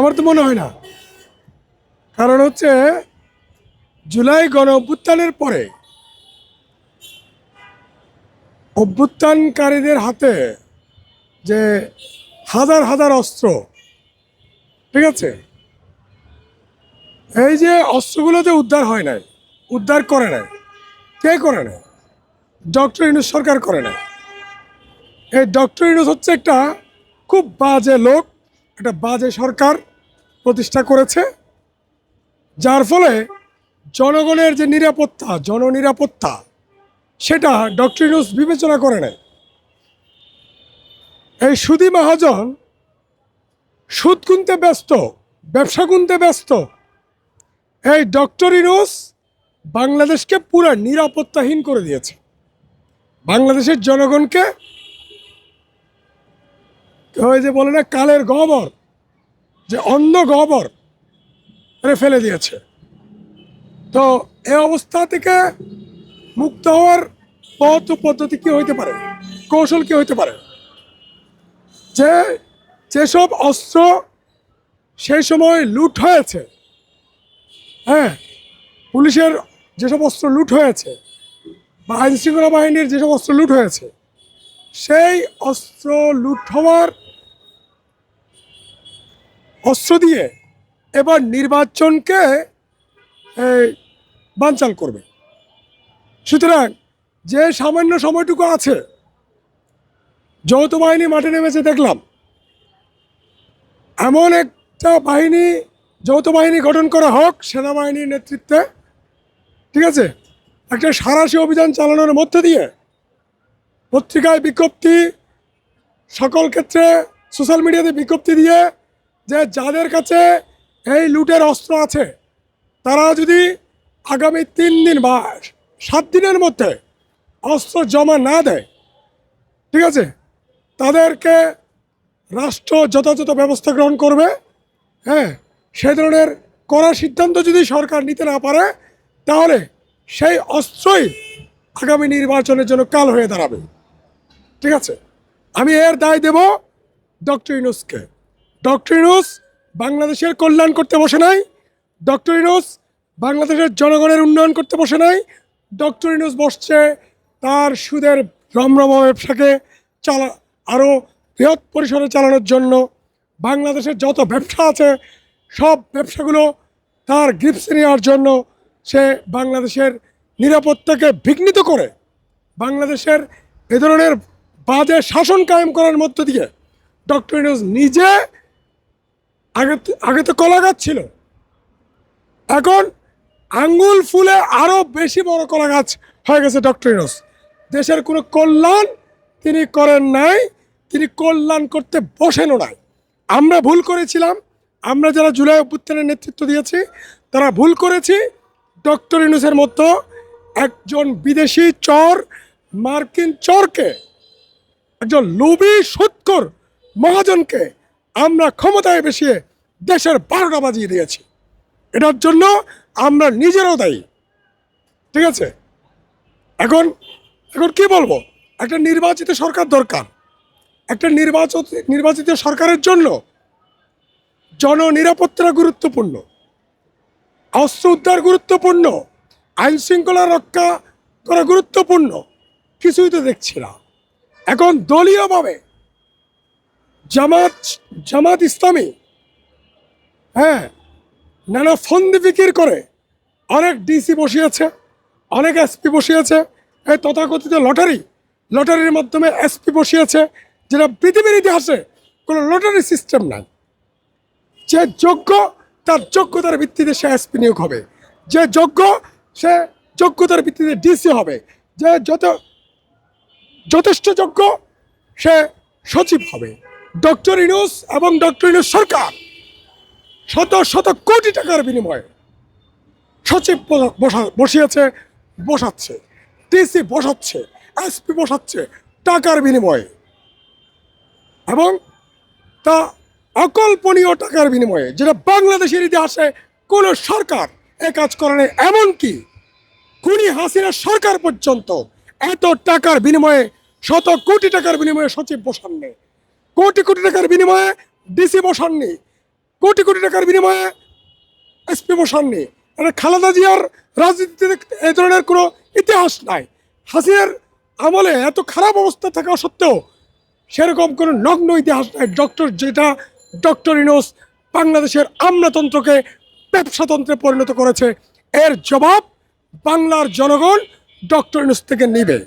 আমার তো মনে হয় না। কারণ হচ্ছে জুলাই গণ অভ্যুত্থানের পরে অভ্যুত্থানকারীদের হাতে যে হাজার হাজার অস্ত্র, ঠিক আছে? এই যে অস্ত্রগুলো যে উদ্ধার হয় নাই, উদ্ধার করে নাই, কে করে নাই? ডক্টর ইনুস সরকার করে নাই। এই ডক্টর ইনুস হচ্ছে একটা খুব বাজে লোক, একটা বাজে সরকার। প্রতিষ্ঠা করেছে, যার ফলে জনগণের যে নিরাপত্তা, জননিরাপত্তা, সেটা ডক্টর ইনুস বিবেচনা করে নেয়। এই সুদি মহাজন সুদ গুনতে ব্যস্ত, ব্যবসা গুনতে ব্যস্ত। এই ডক্টর ইনুস বাংলাদেশকে পুরো নিরাপত্তাহীন করে দিয়েছে। বাংলাদেশের জনগণকে, ওই যে বলে না, কালের গহবর যে অন্ধ গহবর করে ফেলে দিয়েছে। তো এ অবস্থা থেকে মুক্ত হওয়ার পথ পদ্ধতি কি হইতে পারে? কৌশল কি হইতে পারে? যে যেসব অস্ত্র সেই সময় লুট হয়েছে হ্যাঁ পুলিশের যেসব অস্ত্র লুট হয়েছে বা আইন শৃঙ্খলা বাহিনীর যেসব অস্ত্র লুট হয়েছে, সেই অস্ত্র লুট হওয়ার অস্ত্র দিয়ে এবার নির্বাচনকে বানচাল করবে। সুতরাং যে সামান্য সময়টুকু আছে, যৌথ বাহিনী মাঠে নেমেছে, দেখলাম। এমন একটা বাহিনী, যৌথ বাহিনী গঠন করা হোক সেনাবাহিনীর নেতৃত্বে, ঠিক আছে? একটা সারাশি অভিযান চালানোর মধ্য দিয়ে পত্রিকায় বিজ্ঞপ্তি, সকল ক্ষেত্রে সোশ্যাল মিডিয়াতে বিজ্ঞপ্তি দিয়ে যে যাদের কাছে এই লুটের অস্ত্র আছে, তারা যদি আগামী তিন দিন বা সাত দিনের মধ্যে অস্ত্র জমা না দেয়, ঠিক আছে? তাদেরকে রাষ্ট্র যথাযথ ব্যবস্থা গ্রহণ করবে হ্যাঁ? সেই ধরনের কড়া সিদ্ধান্ত যদি সরকার নিতে না পারে, তাহলে সেই অস্ত্রই আগামী নির্বাচনের জন্য কাল হয়ে দাঁড়াবে। ঠিক আছে? আমি এর দায় দেব ডক্টর ইনুসকে ডক্টর ইনুস বাংলাদেশের কল্যাণ করতে বসে নাই। ডক্টর ইনুস বাংলাদেশের জনগণের উন্নয়ন করতে বসে নাই। ডক্টর ইনুস বসছে তার সুদের রমরমা ব্যবসাকে চালা আরও বৃহৎ পরিসরে চালানোর জন্য। বাংলাদেশের যত ব্যবসা আছে, সব ব্যবসাগুলো তার গ্রিপসে নেওয়ার জন্য সে বাংলাদেশের নিরাপত্তাকে বিঘ্নিত করে। বাংলাদেশের এ ধরনের বাজে শাসন কায়েম করার মধ্য দিয়ে ডক্টর ইউনুস নিজে আগে আগে তো কলা গাছ ছিল। এখন আঙ্গুল ফুলে আরও বেশি বড় কলা গাছ হয়ে গেছে ডক্টর ইউনুস দেশের কোনো কল্যাণ তিনি করেন নাই, তিনি কল্যাণ করতে বসেনও নাই। আমরা ভুল করেছিলাম, আমরা যারা জুলাই অভ্যুত্থানের নেতৃত্ব দিয়েছি, তারা ভুল করেছি। ডক্টর ইউনুসের মতো একজন বিদেশি চর, মার্কিন চরকে, একজন লোভী সুৎকর মহাজনকে আমরা ক্ষমতায় বসিয়ে দেশের বারোটা বাজিয়ে দিয়েছি। এটার জন্য আমরা নিজেরাও দায়ী। ঠিক আছে? এখন এখন কি বলব? একটা নির্বাচিত সরকার দরকার। একটা নির্বাচিত নির্বাচিত সরকারের জন্য জননিরাপত্তা গুরুত্বপূর্ণ। অস্ত্র উদ্ধার গুরুত্বপূর্ণ। আইন শৃঙ্খলা রক্ষা করা গুরুত্বপূর্ণ। কিছুই তো দেখছি না। এখন দলীয়ভাবে জামাত জামাত ইসলামী। হ্যাঁ নানা ফন্দি ফিকির করে। অনেক ডিসি বসিয়েছে, অনেক এসপি বসিয়েছে। এই তথাকথিত লটারি, লটারির মাধ্যমে এসপি বসিয়েছে, যেটা পৃথিবীর ইতিহাসে কোনো লটারি সিস্টেম নাই। যে যোগ্য, তার যোগ্যতার ভিত্তিতে সে এসপি নিয়োগ হবে। যে যোগ্য, সে যোগ্যতার ভিত্তিতে ডিসি হবে। যে যত, যথেষ্ট যোগ্য, সে সচিব হবে। ডক্টর ইনুস এবং ডক্টর ইনুস সরকার শত শত কোটি টাকার বিনিময়ে সচিব বসা- বসা- বসিয়েছে, বসাচ্ছে, ডিসি বসাচ্ছে, এসপি বসাচ্ছে টাকার বিনিময়ে এবং তা অকল্পনীয় টাকার বিনিময়ে যেটা বাংলাদেশের ইতিহাসে কোনো সরকার এ কাজ করে নাই। এমনকি খুনি হাসিনা সরকার পর্যন্ত এত টাকার বিনিময়ে, শত কোটি টাকার বিনিময়ে সচিব বসাননি কোটি কোটি টাকার বিনিময়ে ডিসি বসাননি। কোটি কোটি টাকার বিনিময়ে এসপি বসাননি। এটা খালেদা জিয়ার রাজনীতিতে এই ধরনের কোনো ইতিহাস নাই। হাসিনার আমলে এত খারাপ অবস্থা থাকা সত্ত্বেও সেরকম কোনো নগ্ন ইতিহাস নাই। ডক্টর যেটা ডক্টর ইনোস বাংলাদেশের আমলাতন্ত্রকে ব্যবসাতন্ত্রে পরিণত করেছে। এর জবাব বাংলার জনগণ ডক্টর ইনোস থেকে নিবে।